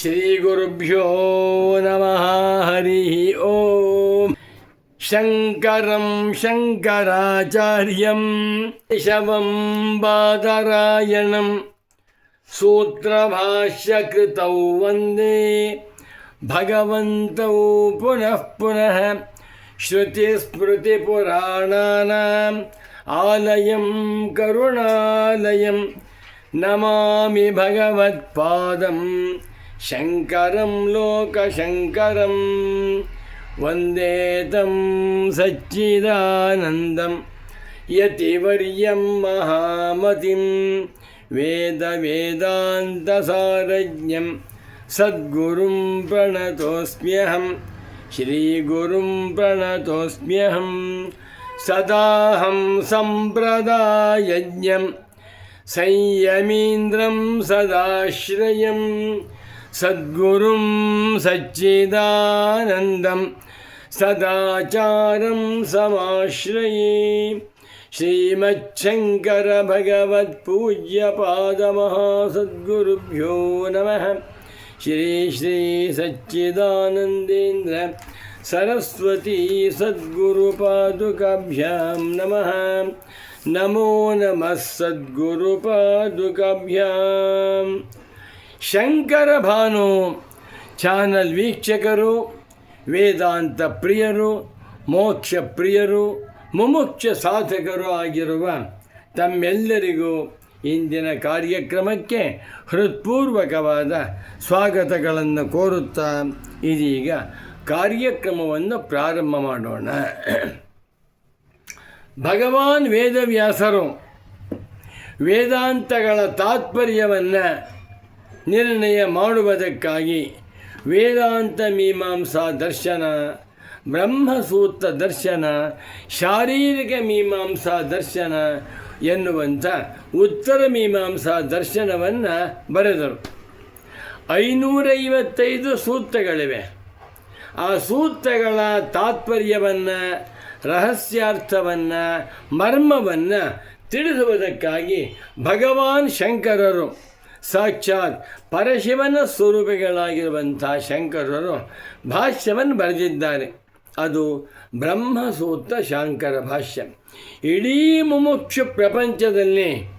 श्रीगुरुभ्यो नमः हरिः ॐ शङ्करं शङ्कराचार्यं शवं बादरायणं सूत्रभाष्यकृतौ वन्दे भगवन्तौ पुनः पुनः श्रुतिस्मृतिपुराणानाम् आलयं करुणालयं नमामि भगवत्पादं शङ्करं लोकशङ्करं वन्दे तं सच्चिदानन्दं यतिवर्यं महामतिं वेदवेदान्तसारज्ञं सद्गुरुं प्रणतोऽस्म्यहं श्रीगुरुं प्रणतोऽस्म्यहं सदाहं सम्प्रदायज्ञं संयमीन्द्रं सदाश्रयं सद्गुरुं सच्चिदानन्दं सदाचारं समाश्रये श्रीमच्छङ्करभगवत्पूज्यपादमहासद्गुरुभ्यो नमः श्री श्री सच्चिदानन्देन्द्र सरस्वती सद्गुरुपादुकाभ्यां नमः नमो नमः सद्गुरुपादुकाभ्यां ಶಂಕರ ಭಾನು. ಚಾನಲ್ ವೀಕ್ಷಕರು, ವೇದಾಂತ ಪ್ರಿಯರು, ಮೋಕ್ಷ ಪ್ರಿಯರು, ಮುಮುಕ್ಷ ಸಾಧಕರು ಆಗಿರುವ ತಮ್ಮೆಲ್ಲರಿಗೂ ಇಂದಿನ ಕಾರ್ಯಕ್ರಮಕ್ಕೆ ಹೃತ್ಪೂರ್ವಕವಾದ ಸ್ವಾಗತಗಳನ್ನು ಕೋರುತ್ತಾ ಇದೀಗ ಕಾರ್ಯಕ್ರಮವನ್ನು ಪ್ರಾರಂಭ ಮಾಡೋಣ. ಭಗವಾನ್ ವೇದವ್ಯಾಸರು ವೇದಾಂತಗಳ ತಾತ್ಪರ್ಯವನ್ನು ನಿರ್ಣಯ ಮಾಡುವುದಕ್ಕಾಗಿ ವೇದಾಂತ ಮೀಮಾಂಸಾ ದರ್ಶನ, ಬ್ರಹ್ಮಸೂತ್ರ ದರ್ಶನ, ಶಾರೀರಿಕ ಮೀಮಾಂಸಾ ದರ್ಶನ ಎನ್ನುವಂಥ ಉತ್ತರ ಮೀಮಾಂಸಾ ದರ್ಶನವನ್ನು ಬರೆದರು. ಐನೂರೈವತ್ತೈದು ಸೂತ್ರಗಳಿವೆ. ಆ ಸೂತ್ರಗಳ ತಾತ್ಪರ್ಯವನ್ನು, ರಹಸ್ಯಾರ್ಥವನ್ನು, ಮರ್ಮವನ್ನು ತಿಳಿಸುವುದಕ್ಕಾಗಿ ಭಗವಾನ್ ಶಂಕರರು ಸಾಕ್ಷಾತ್ ಪರಶಿವನ ಸ್ವರೂಪಿಗಳಾಗಿರುವಂಥ ಶಂಕರರು ಭಾಷ್ಯವನ್ನು ಬರೆದಿದ್ದಾರೆ. ಅದು ಬ್ರಹ್ಮಸೂತ್ರ ಶಾಂಕರ ಭಾಷ್ಯ. ಇಡೀ ಮುಮುಕ್ಷು ಪ್ರಪಂಚದಲ್ಲಿ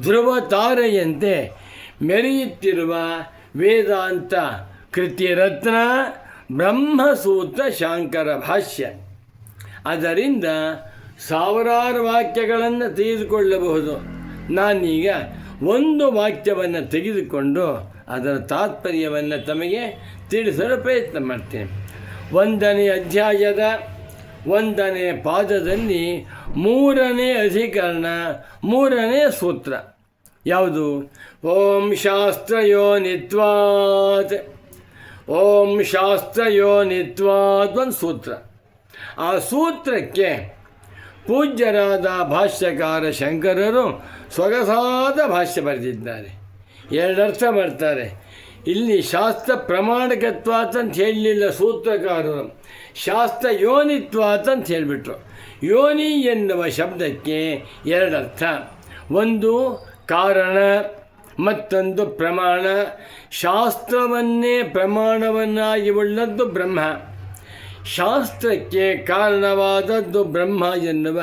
ಧ್ರುವ ತಾರೆಯಂತೆ ಮೆರೆಯುತ್ತಿರುವ ವೇದಾಂತ ಕೃತಿರತ್ನ ಬ್ರಹ್ಮಸೂತ್ರ ಶಾಂಕರ ಭಾಷ್ಯ. ಅದರಿಂದ ಸಾವಿರಾರು ವಾಕ್ಯಗಳನ್ನು ತೆಗೆದುಕೊಳ್ಳಬಹುದು ನಾನೀಗ ಒಂದು ವಾಕ್ಯವನ್ನು ತೆಗೆದುಕೊಂಡು ಅದರ ತಾತ್ಪರ್ಯವನ್ನು ತಮಗೆ ತಿಳಿಸಲು ಪ್ರಯತ್ನ ಮಾಡ್ತೇನೆ. ಒಂದನೇ ಅಧ್ಯಾಯದ ಒಂದನೇ ಪಾದದಲ್ಲಿ ಮೂರನೇ ಅಧಿಕರಣ, ಮೂರನೇ ಸೂತ್ರ. ಯಾವುದು? ಓಂ ಶಾಸ್ತ್ರಯೋ ನಿತ್ವಾತ್. ಓಂ ಶಾಸ್ತ್ರಯೋ ನಿತ್ವಾದ ಒಂದು ಸೂತ್ರ. ಆ ಸೂತ್ರಕ್ಕೆ ಪೂಜ್ಯರಾದ ಭಾಷ್ಯಕಾರ ಶಂಕರರು ಸೊಗಸಾದ ಭಾಷ್ಯ ಬರೆದಿದ್ದಾರೆ. ಎರಡರ್ಥ ಬರ್ತಾರೆ ಇಲ್ಲಿ ಶಾಸ್ತ್ರ ಪ್ರಮಾಣಕತ್ವ ಅಂತ ಹೇಳಲಿಲ್ಲ ಸೂತ್ರಕಾರರು. ಶಾಸ್ತ್ರ ಯೋನಿತ್ವ ಅಂತ ಹೇಳಿಬಿಟ್ರು. ಯೋನಿ ಎನ್ನುವ ಶಬ್ದಕ್ಕೆ ಎರಡರ್ಥ ಒಂದು, ಕಾರಣ. ಮತ್ತೊಂದು, ಪ್ರಮಾಣ. ಶಾಸ್ತ್ರವನ್ನೇ ಪ್ರಮಾಣವನ್ನಾಗಿ ಉಳ್ಳದ್ದು ಬ್ರಹ್ಮ. ಶಾಸ್ತ್ರಕ್ಕೆ ಕಾರಣವಾದದ್ದು ಬ್ರಹ್ಮ ಎನ್ನುವ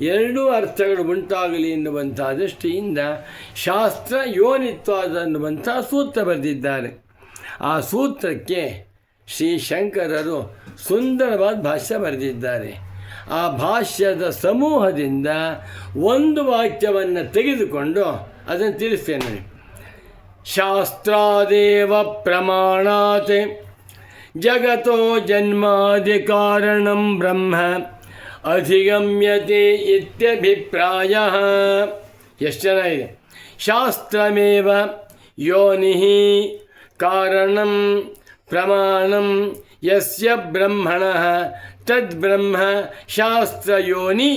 ಎರಡೂ ಅರ್ಥಗಳು ಉಂಟಾಗಲಿ ಎನ್ನುವಂಥ ದೃಷ್ಟಿಯಿಂದ ಶಾಸ್ತ್ರ ಯೋನಿತ್ವಾದ ಅನ್ನುವಂಥ ಸೂತ್ರ ಬರೆದಿದ್ದಾರೆ. ಆ ಸೂತ್ರಕ್ಕೆ ಶ್ರೀ ಶಂಕರರು ಸುಂದರವಾದ ಭಾಷ್ಯ ಬರೆದಿದ್ದಾರೆ. ಆ ಭಾಷ್ಯದ ಸಮೂಹದಿಂದ ಒಂದು ವಾಕ್ಯವನ್ನು ತೆಗೆದುಕೊಂಡು ಅದನ್ನು ತಿಳಿಸ್ತೇನೆ. ಶಾಸ್ತ್ರಾದೇವ ಪ್ರಮಾಣಾತ್ ಜಗತೋ ಜನ್ಮಾದಿಕಾರಣಂ ಬ್ರಹ್ಮ ಅಧಿಗಮ್ಯತೆ ಇತ್ಯಭಿಪ್ರಾಯ ಎಷ್ಟು ಚೆನ್ನಾಗಿದೆ ಶಾಸ್ತ್ರಮೇವ ಯೋನಿ ಕಾರಣಂ ಪ್ರಮಾಣಂ ಯಸ್ಯ ಬ್ರಹ್ಮಣ ತದ್ಬ್ರಹ್ಮ ಶಾಸ್ತ್ರಯೋನಿ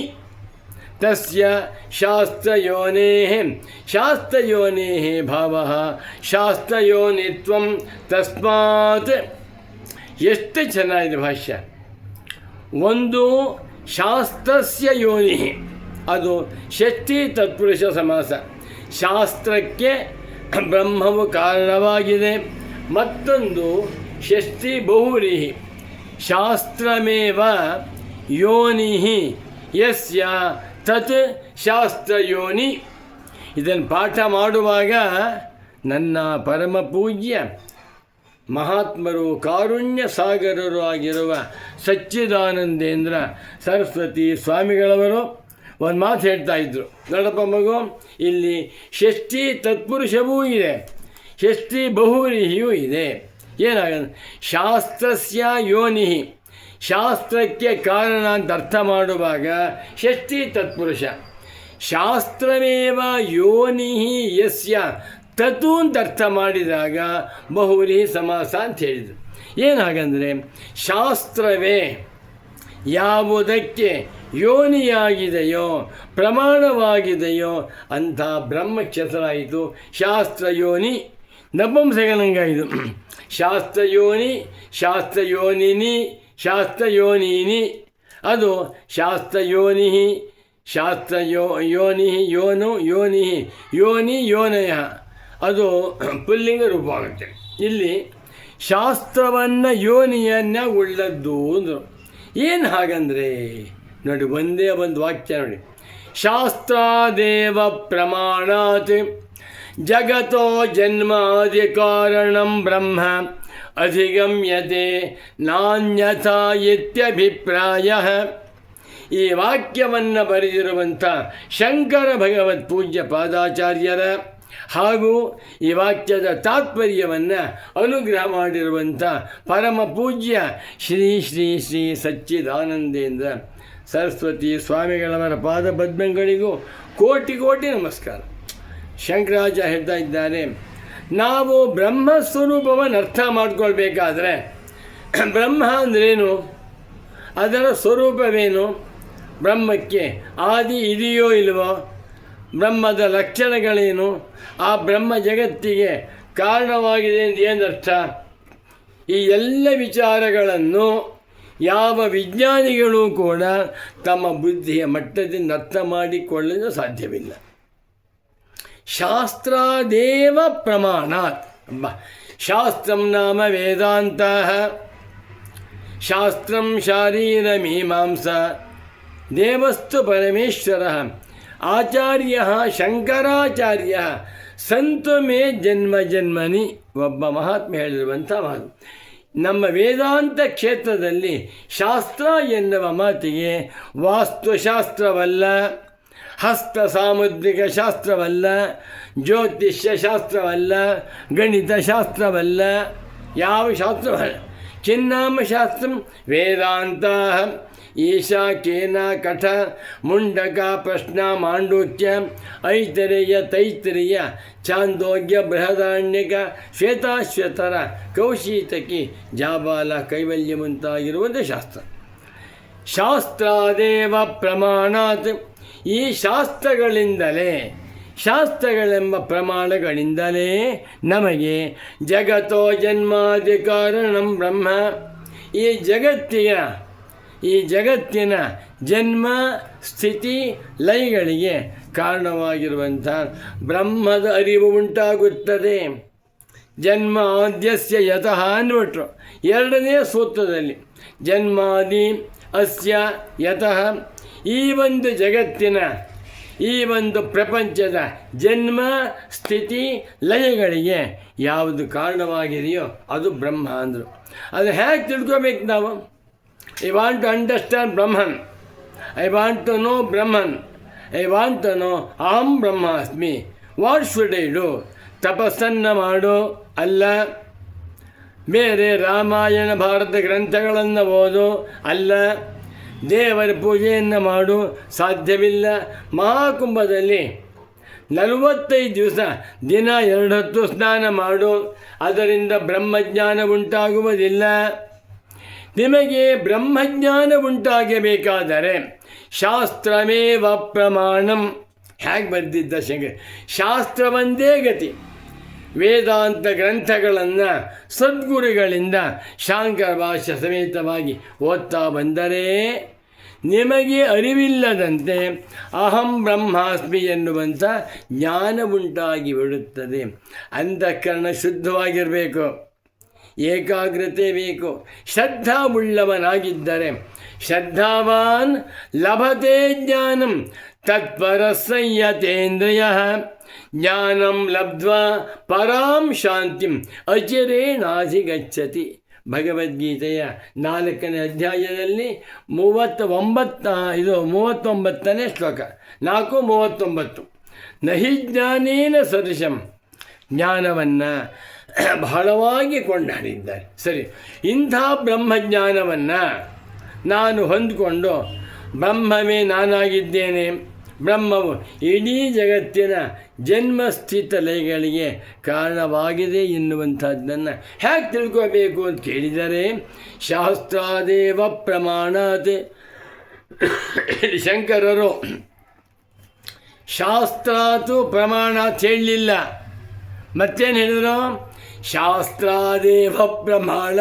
ತಸ್ಯ ಶಾಸ್ತ್ರಯೋನೇಃ ಶಾಸ್ತ್ರಯೋನೇಃ ಭಾವಃ ಶಾಸ್ತ್ರಯೋನಿತ್ವಂ ತಸ್ಮಾತ್ ಎಷ್ಟು ಚೆನ್ನಾಗಿದೆ ಭಾಷ್ಯ. ಒಂದು ಶಾಸ್ತ್ರಸ್ಯ ಯೋನಿ. ಅದು ಷಷ್ಠಿ ತತ್ಪುರುಷ ಸಮಾಸ. ಶಾಸ್ತ್ರಕ್ಕೆ ಬ್ರಹ್ಮವು ಕಾರಣವಾಗಿದೆ. ಮತ್ತೊಂದು ಷಷ್ಠಿ ಬಹುರಿಹಿ ಶಾಸ್ತ್ರಮೇವ ಯೋನಿ ಯಸ್ಯ ತತ್ ಶಾಸ್ತ್ರ ಯೋನಿ ಇದನ್ನು ಪಾಠ ಮಾಡುವಾಗ ನನ್ನ ಪರಮ ಪೂಜ್ಯ ಮಹಾತ್ಮರು, ಕಾರುಣ್ಯ ಸಾಗರರು ಆಗಿರುವ ಸಚ್ಚಿದಾನಂದೇಂದ್ರ ಸರಸ್ವತಿ ಸ್ವಾಮಿಗಳವರು ಒಂದು ಮಾತು ಹೇಳ್ತಾ ಇದ್ರು. ನೋಡಪ್ಪ ಮಗು, ಇಲ್ಲಿ ಷಷ್ಠಿ ತತ್ಪುರುಷವೂ ಇದೆ, ಷಷ್ಠಿ ಬಹುರಿಹಿಯೂ ಇದೆ. ಏನಾಗ ಶಾಸ್ತ್ರಸ್ಯ ಯೋನಿಹಿ. ಶಾಸ್ತ್ರಕ್ಕೆ ಕಾರಣ ಅಂತ ಅರ್ಥ ಮಾಡುವಾಗ ಷಷ್ಠಿ ತತ್ಪುರುಷ. ಶಾಸ್ತ್ರಮೇವ ಯೋನಿ ಯಸ್ಯ ತತು ಅಂತ ಅರ್ಥ ಮಾಡಿದಾಗ ಬಹುರಿ ಸಮಾಸ ಅಂತ ಹೇಳಿದರು. ಏನು ಹಾಗಂದರೆ, ಶಾಸ್ತ್ರವೇ ಯಾವುದಕ್ಕೆ ಯೋನಿಯಾಗಿದೆಯೋ, ಪ್ರಮಾಣವಾಗಿದೆಯೋ ಅಂಥ ಬ್ರಹ್ಮಕ್ಷೇತ್ರವಾಯಿತು ಶಾಸ್ತ್ರ ಯೋನಿ ಇದು ಶಾಸ್ತ್ರಯೋನಿ ಶಾಸ್ತ್ರ ಯೋನಿನಿ ಅದು ಶಾಸ್ತ್ರ ಯೋನಿ ಶಾಸ್ತ್ರ ಯೋ ಯೋನಿ ಯೋನು ಯೋನಿ ಯೋನಿ ಯೋನಯ. ಅದು ಪುಲ್ಲಿಂಗ ರೂಪವಾಗುತ್ತೆ ಇಲ್ಲಿ ಶಾಸ್ತ್ರವನ್ನು ಯೋನಿಯನ್ನ ಉಳ್ಳದ್ದು ಅಂದರು. ಏನು ಹಾಗಂದರೆ, ನೋಡಿ ಒಂದೇ ಒಂದು ವಾಕ್ಯ ನೋಡಿ. ಶಾಸ್ತ್ರಾದೇವ ಪ್ರಮಾಣಾತ್, ಜಗತೋ ಜನ್ಮಾದಿ ಕಾರಣಂ ಬ್ರಹ್ಮ, ಅಧಿಗಮ್ಯತೆ ನಾನ್ಯಥಾ ಇತ್ಯಭಿಪ್ರಾಯ. ಈ ವಾಕ್ಯವನ್ನು ಬರೆದಿರುವಂಥ ಶಂಕರ ಭಗವತ್ ಪೂಜ್ಯ ಪಾದಾಚಾರ್ಯರ ಹಾಗೂ ಈ ವಾಕ್ಯದ ತಾತ್ಪರ್ಯವನ್ನು ಅನುಗ್ರಹ ಮಾಡಿರುವಂಥ ಪರಮ ಪೂಜ್ಯ ಶ್ರೀ ಶ್ರೀ ಶ್ರೀ ಸಚ್ಚಿದಾನಂದೇಂದ್ರ ಸರಸ್ವತಿ ಸ್ವಾಮಿಗಳವರ ಪಾದ ಪದ್ಮಗಳಿಗೂ ಕೋಟಿ ಕೋಟಿ ನಮಸ್ಕಾರ. ಶಂಕರಾಜ ಹೇಳ್ತಾ ಇದ್ದಾರೆ, ನಾವು ಬ್ರಹ್ಮಸ್ವರೂಪವನ್ನು ಅರ್ಥ ಮಾಡ್ಕೊಳ್ಬೇಕಾದ್ರೆ ಬ್ರಹ್ಮ ಅಂದ್ರೇನು? ಅದರ ಸ್ವರೂಪವೇನು? ಬ್ರಹ್ಮಕ್ಕೆ ಆದಿ ಇದೆಯೋ ಇಲ್ವೋ? ಬ್ರಹ್ಮದ ಲಕ್ಷಣಗಳೇನು? ಆ ಬ್ರಹ್ಮ ಜಗತ್ತಿಗೆ ಕಾರಣವಾಗಿದೆ ಎಂದು ಏನರ್ಥ? ಈ ಎಲ್ಲ ವಿಚಾರಗಳನ್ನು ಯಾವ ವಿಜ್ಞಾನಿಗಳು ಕೂಡ ತಮ್ಮ ಬುದ್ಧಿಯ ಮಟ್ಟದಿಂದ ಅರ್ಥ ಮಾಡಿಕೊಳ್ಳಲು ಸಾಧ್ಯವಿಲ್ಲ. ಶಾಸ್ತ್ರಾದೇವ ಪ್ರಮಾಣ ಶಾಸ್ತ್ರಂ ನಾಮ ವೇದಾಂತ. ಶಾಸ್ತ್ರಂ ಶಾರೀರಮೀಮಾಂಸ. ದೇವಸ್ತು ಪರಮೇಶ್ವರ. ಆಚಾರ್ಯ ಶಂಕರಾಚಾರ್ಯ ಸಂತಮೇ ಜನ್ಮ ಜನ್ಮನಿ ಒಬ್ಬ ಮಹಾತ್ಮ ಹೇಳಿರುವಂಥ ಮಾತು. ನಮ್ಮ ವೇದಾಂತ ಕ್ಷೇತ್ರದಲ್ಲಿ ಶಾಸ್ತ್ರ ಎನ್ನುವ ಮಾತಿಗೆ ವಾಸ್ತುಶಾಸ್ತ್ರವಲ್ಲ ಹಸ್ತ ಸಾಮುದ್ರಿಕ ಶಾಸ್ತ್ರವಲ್ಲ, ಜ್ಯೋತಿಷ್ಯ ಶಾಸ್ತ್ರವಲ್ಲ ಗಣಿತ ಶಾಸ್ತ್ರವಲ್ಲ ಯಾವ ಶಾಸ್ತ್ರವಲ್ಲ. ಚಿನ್ನಾಮ ಶಾಸ್ತ್ರ ವೇದಾಂತ ಈಶಾ ಕೇನ ಕಠ ಮುಂಡಕ ಪ್ರಶ್ನ ಮಾಂಡೂಕ್ಯ ಐತರೇಯ ತೈತರೇಯ ಚಾಂದೋಗ್ಯ ಬೃಹದಾಣ್ಯಕ ಶ್ವೇತಾಶ್ವೇತರ ಕೌಶೀತಕಿ ಜಾಬಾಲ ಕೈವಲ್ಯ ಶಾಸ್ತ್ರ. ಶಾಸ್ತ್ರಾದೇವ ಪ್ರಮಾಣಾತ್ ಈ ಶಾಸ್ತ್ರಗಳಿಂದಲೇ, ಶಾಸ್ತ್ರಗಳೆಂಬ ಪ್ರಮಾಣಗಳಿಂದಲೇ ನಮಗೆ ಜಗತೋ ಜನ್ಮಾದಿ ಕಾರಣಂ ಬ್ರಹ್ಮ. ಈ ಜಗತ್ತಿನ ಈ ಜಗತ್ತಿನ ಜನ್ಮ, ಸ್ಥಿತಿ, ಲಯಗಳಿಗೆ ಕಾರಣವಾಗಿರುವಂಥ ಬ್ರಹ್ಮದ ಅರಿವು ಉಂಟಾಗುತ್ತದೆ. ಜನ್ಮ ಆದ್ಯಸ್ಯ ಯತಃ ಅಂದ್ಬಿಟ್ರು. ಎರಡನೇ ಸೂತ್ರದಲ್ಲಿ, ಜನ್ಮಾದಿ ಅಸ್ಯ ಯತಃ. ಈ ಒಂದು ಜಗತ್ತಿನ, ಈ ಒಂದು ಪ್ರಪಂಚದ ಜನ್ಮ, ಸ್ಥಿತಿ, ಲಯಗಳಿಗೆ ಯಾವುದು ಕಾರಣವಾಗಿದೆಯೋ ಅದು ಬ್ರಹ್ಮ ಅಂದರು. ಅದು ಹೇಗೆ ತಿಳ್ಕೊಬೇಕು ನಾವು? I want to understand Brahman I want to know Brahman I want to know ಅಹಂ ಬ್ರಹ್ಮಾಸ್ಮಿ ವಾಟ್ ಶುಡ್ ಐ ಡು ತಪಸ್ಸನ್ನು ಮಾಡು ಅಲ್ಲ ಬೇರೆ ರಾಮಾಯಣ ಭಾರತ ಗ್ರಂಥಗಳನ್ನು ಓದು ಅಲ್ಲ ದೇವರ ಪೂಜೆಯನ್ನು ಮಾಡು ಸಾಧ್ಯವಿಲ್ಲ ಮಹಾಕುಂಭದಲ್ಲಿ ನಲವತ್ತೈದು ದಿವಸ ದಿನ ಎರಡು ಹೊತ್ತು ಸ್ನಾನ ಮಾಡು ಅದರಿಂದ ಬ್ರಹ್ಮಜ್ಞಾನ ಉಂಟಾಗುವುದಿಲ್ಲ ನಿಮಗೆ ಬ್ರಹ್ಮಜ್ಞಾನ ಉಂಟಾಗಬೇಕಾದರೆ ಶಾಸ್ತ್ರಮೇವ ಪ್ರಮಾಣಂ. ಹೇಗೆ ಬರೆದಿದ್ದ ಶಂಕರ? ಶಾಸ್ತ್ರವಂದೇ ಗತಿ. ವೇದಾಂತ ಗ್ರಂಥಗಳನ್ನು ಸದ್ಗುರುಗಳಿಂದ ಶಾಂಕರ ಭಾಷ್ಯ ಸಮೇತವಾಗಿ ಓದ್ತಾ ಬಂದರೆ ನಿಮಗೆ ಅರಿವಿಲ್ಲದಂತೆ ಅಹಂ ಬ್ರಹ್ಮಾಸ್ಮಿ ಎನ್ನುವಂಥ ಜ್ಞಾನ ಉಂಟಾಗಿ ಬಿಡುತ್ತದೆ. ಅಂತಃಕರಣ ಶುದ್ಧವಾಗಿರಬೇಕು. ಏಕಾಗ್ರತೆ ಬೇಕು. ಶ್ರದ್ಧಾ ಉಳ್ಳವನಾಗಿದ್ದರೆ ಶ್ರದ್ಧಾವಾನ್ ಲಭತೆ ಜ್ಞಾನಂ ತತ್ಪರ ಸಂಯತೇಂದ್ರಿಯ ಜ್ಞಾನಂ ಲಬ್ಧ್ವಾ ಪರಾಂ ಶಾಂತಿಂ ಅಚಿರೇಣಾಧಿಗಚ್ಚತಿ ಭಗವದ್ಗೀತೆಯ ನಾಲ್ಕನೇ ಅಧ್ಯಾಯದಲ್ಲಿ ಮೂವತ್ತ ಒಂಬತ್ತ ಇದು ಮೂವತ್ತೊಂಬತ್ತನೇ ಶ್ಲೋಕ. ನಾಲ್ಕು ಮೂವತ್ತೊಂಬತ್ತು. ನಹಿ ಜ್ಞಾನೇನ ಸದೃಶಂ. ಜ್ಞಾನವನ್ನು ಬಹಳವಾಗಿ ಕೊಂಡಾಡಿದ್ದಾರೆ. ಸರಿ, ಇಂಥ ಬ್ರಹ್ಮಜ್ಞಾನವನ್ನು ನಾನು ಹೊಂದಿಕೊಂಡು ಬ್ರಹ್ಮವೇ ನಾನಾಗಿದ್ದೇನೆ. ಬ್ರಹ್ಮವು ಇಡೀ ಜಗತ್ತಿನ ಜನ್ಮಸ್ಥಿತ ಲಯಗಳಿಗೆ ಕಾರಣವಾಗಿದೆ ಎನ್ನುವಂಥದ್ದನ್ನು ಹೇಗೆ ತಿಳ್ಕೋಬೇಕು ಅಂತ ಕೇಳಿದರೆ, ಶಾಸ್ತ್ರಾದೇವ ಪ್ರಮಾಣಾತ್. ಶಂಕರರು ಶಾಸ್ತ್ರಾತು ಪ್ರಮಾಣ ಹೇಳಲಿಲ್ಲ. ಮತ್ತೇನು ಹೇಳಿದ್ರು? ಶಾಸ್ತ್ರಾದೇವ ಪ್ರಮಾಣ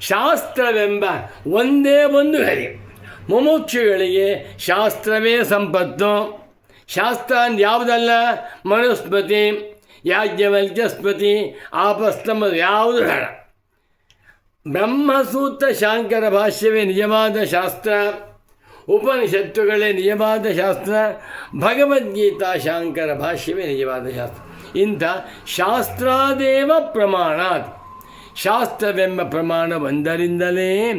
ಶಾಸ್ತ್ರವೆಂಬ ಒಂದೇ ಒಂದು ಹರಿ. ಮುಮುಕ್ಷುಗಳಿಗೆ ಶಾಸ್ತ್ರವೇ ಸಂಪತ್ತು. ಶಾಸ್ತ್ರ ಯಾವುದಲ್ಲ? ಮನುಸ್ಮೃತಿ, ಯಾಜ್ಞವಲ್ಕ್ಯಸ್ಮೃತಿ ಆಪಸ್ತಮ ಯಾವುದು ಹಣ ಬ್ರಹ್ಮಸೂತ್ರ ಶಾಂಕರ ಭಾಷ್ಯವೇ ನಿಜವಾದ ಶಾಸ್ತ್ರ. ಉಪನಿಷತ್ತುಗಳೇ ನಿಜವಾದ ಶಾಸ್ತ್ರ. ಭಗವದ್ಗೀತಾ ಶಾಂಕರ ಭಾಷ್ಯವೇ ನಿಜವಾದ ಶಾಸ್ತ್ರ. ಇಂಥ ಶಾಸ್ತ್ರಾದೇವ ಪ್ರಮಾಣ ಶಾಸ್ತ್ರವೆಂಬ ಪ್ರಮಾಣ ಒಂದರಿಂದಲೇ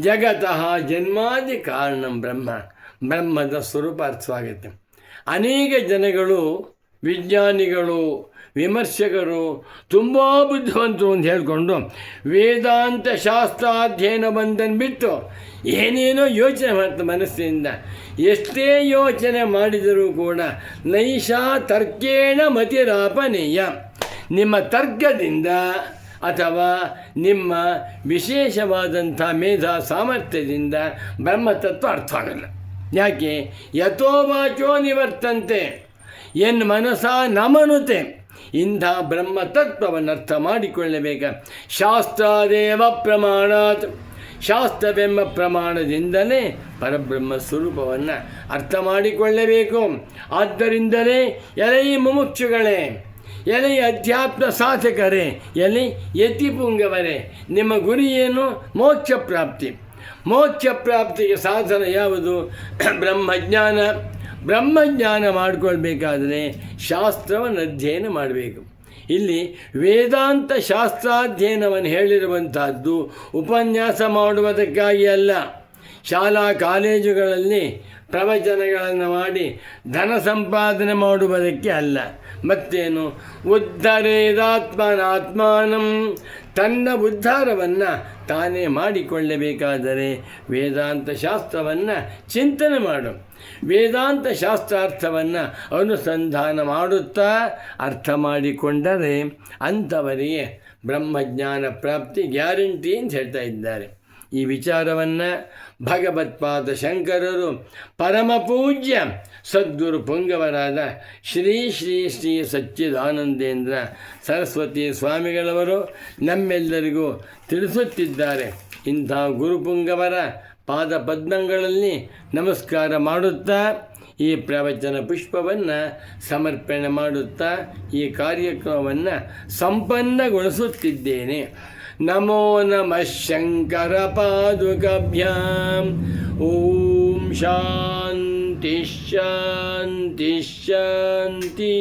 ಜಗತಃ ಜನ್ಮಾದಿ ಕಾರಣ ಬ್ರಹ್ಮ. ಬ್ರಹ್ಮದ ಸ್ವರೂಪ ಅರ್ಥವಾಗುತ್ತೆ ಅನೇಕ ಜನಗಳು, ವಿಜ್ಞಾನಿಗಳು ವಿಮರ್ಶಕರು ತುಂಬ ಬುದ್ಧಿವಂತರು ಅಂತ ಹೇಳಿಕೊಂಡು ವೇದಾಂತ ಶಾಸ್ತ್ರಾಧ್ಯಯನ ಬಂದನ್ನು ಬಿಟ್ಟು ಏನೇನೋ ಯೋಚನೆ ಮಾಡ್ತಾರೆ ಮನಸ್ಸಿನಿಂದ. ಎಷ್ಟೇ ಯೋಚನೆ ಮಾಡಿದರೂ ಕೂಡ ನೈಷಾ ತರ್ಕೇಣ ಮತಿರಾಪನೀಯ. ನಿಮ್ಮ ತರ್ಕದಿಂದ ಅಥವಾ ನಿಮ್ಮ ವಿಶೇಷವಾದಂಥ ಮೇಧಾ ಸಾಮರ್ಥ್ಯದಿಂದ ಬ್ರಹ್ಮತತ್ವ ಅರ್ಥ ಆಗಲ್ಲ ಯಾಕೆ? ಯಥೋವಾಚೋ ನಿವರ್ತಂತೆ. ಎನ್ ಮನಸ ನಮನುತೆ. ಇಂಥ ಬ್ರಹ್ಮತತ್ವವನ್ನು ಅರ್ಥ ಮಾಡಿಕೊಳ್ಳಬೇಕ. ಶಾಸ್ತ್ರದೇವ ಪ್ರಮಾಣಾತ್. ಶಾಸ್ತ್ರವೆಂಬ ಪ್ರಮಾಣದಿಂದಲೇ ಪರಬ್ರಹ್ಮ ಸ್ವರೂಪವನ್ನು ಅರ್ಥ ಮಾಡಿಕೊಳ್ಳಬೇಕು. ಆದ್ದರಿಂದಲೇ ಎಲೈ ಮುಮುಕ್ಷುಗಳೇ, ಎಲೆ ಅಧ್ಯಾತ್ಮ ಸಾಧಕರೇ, ಎಲೆ ಯತಿಪುಂಗವರೇ, ನಿಮ್ಮ ಗುರಿ ಏನು ಮೋಕ್ಷ ಪ್ರಾಪ್ತಿ ಮೋಕ್ಷ ಪ್ರಾಪ್ತಿಗೆ ಸಾಧನ ಯಾವುದು? ಬ್ರಹ್ಮಜ್ಞಾನ. ಬ್ರಹ್ಮಜ್ಞಾನ ಮಾಡಿಕೊಳ್ಬೇಕಾದರೆ ಶಾಸ್ತ್ರವನ್ನು ಅಧ್ಯಯನ ಮಾಡಬೇಕು. ಇಲ್ಲಿ ವೇದಾಂತ ಶಾಸ್ತ್ರಾಧ್ಯಯನವನ್ನು ಹೇಳಿರುವಂತಹದ್ದು ಉಪನ್ಯಾಸ ಮಾಡುವುದಕ್ಕಾಗಿ ಅಲ್ಲ. ಶಾಲಾ ಕಾಲೇಜುಗಳಲ್ಲಿ ಪ್ರವಚನಗಳನ್ನು ಮಾಡಿ ಧನ ಸಂಪಾದನೆ ಮಾಡುವುದಕ್ಕೆ ಅಲ್ಲ. ಮತ್ತೇನು? ಉದ್ಧರೇದಾತ್ಮನಾತ್ಮಾನಂ. ತನ್ನ ಉದ್ಧಾರವನ್ನು ತಾನೇ ಮಾಡಿಕೊಳ್ಳಬೇಕಾದರೆ ವೇದಾಂತ ಶಾಸ್ತ್ರವನ್ನು ಚಿಂತನೆ ಮಾಡು. ವೇದಾಂತ ಶಾಸ್ತ್ರಾರ್ಥವನ್ನು ಅನುಸಂಧಾನ ಮಾಡುತ್ತಾ ಅರ್ಥ ಮಾಡಿಕೊಂಡರೆ ಅಂಥವರಿಗೆ ಬ್ರಹ್ಮಜ್ಞಾನ ಪ್ರಾಪ್ತಿ ಗ್ಯಾರಂಟಿ ಅಂತ ಹೇಳ್ತಾ ಇದ್ದಾರೆ. ಈ ವಿಚಾರವನ್ನು ಭಗವತ್ಪಾದ ಶಂಕರರು ಪರಮ ಪೂಜ್ಯ ಸದ್ಗುರು ಪುಂಗವರಾದ ಶ್ರೀ ಶ್ರೀ ಶ್ರೀ ಸಚ್ಚಿದಾನಂದೇಂದ್ರ ಸರಸ್ವತಿ ಸ್ವಾಮಿಗಳವರು ನಮ್ಮೆಲ್ಲರಿಗೂ ತಿಳಿಸುತ್ತಿದ್ದಾರೆ. ಇಂಥ ಗುರುಪುಂಗವರ ಪಾದ ಪದ್ಮಗಳಲ್ಲಿ ನಮಸ್ಕಾರ ಮಾಡುತ್ತಾ, ಈ ಪ್ರವಚನ ಪುಷ್ಪವನ್ನು ಸಮರ್ಪಣೆ ಮಾಡುತ್ತಾ, ಈ ಕಾರ್ಯಕ್ರಮವನ್ನು ಸಂಪನ್ನಗೊಳಿಸುತ್ತಿದ್ದೇನೆ. ನಮೋ ನಮಃ ಶಂಕರ ಪಾದುಕಭ್ಯಾಂ ಓಂ ಶಾಂತಿ ಶಾಂತಿ ಶಾಂತಿ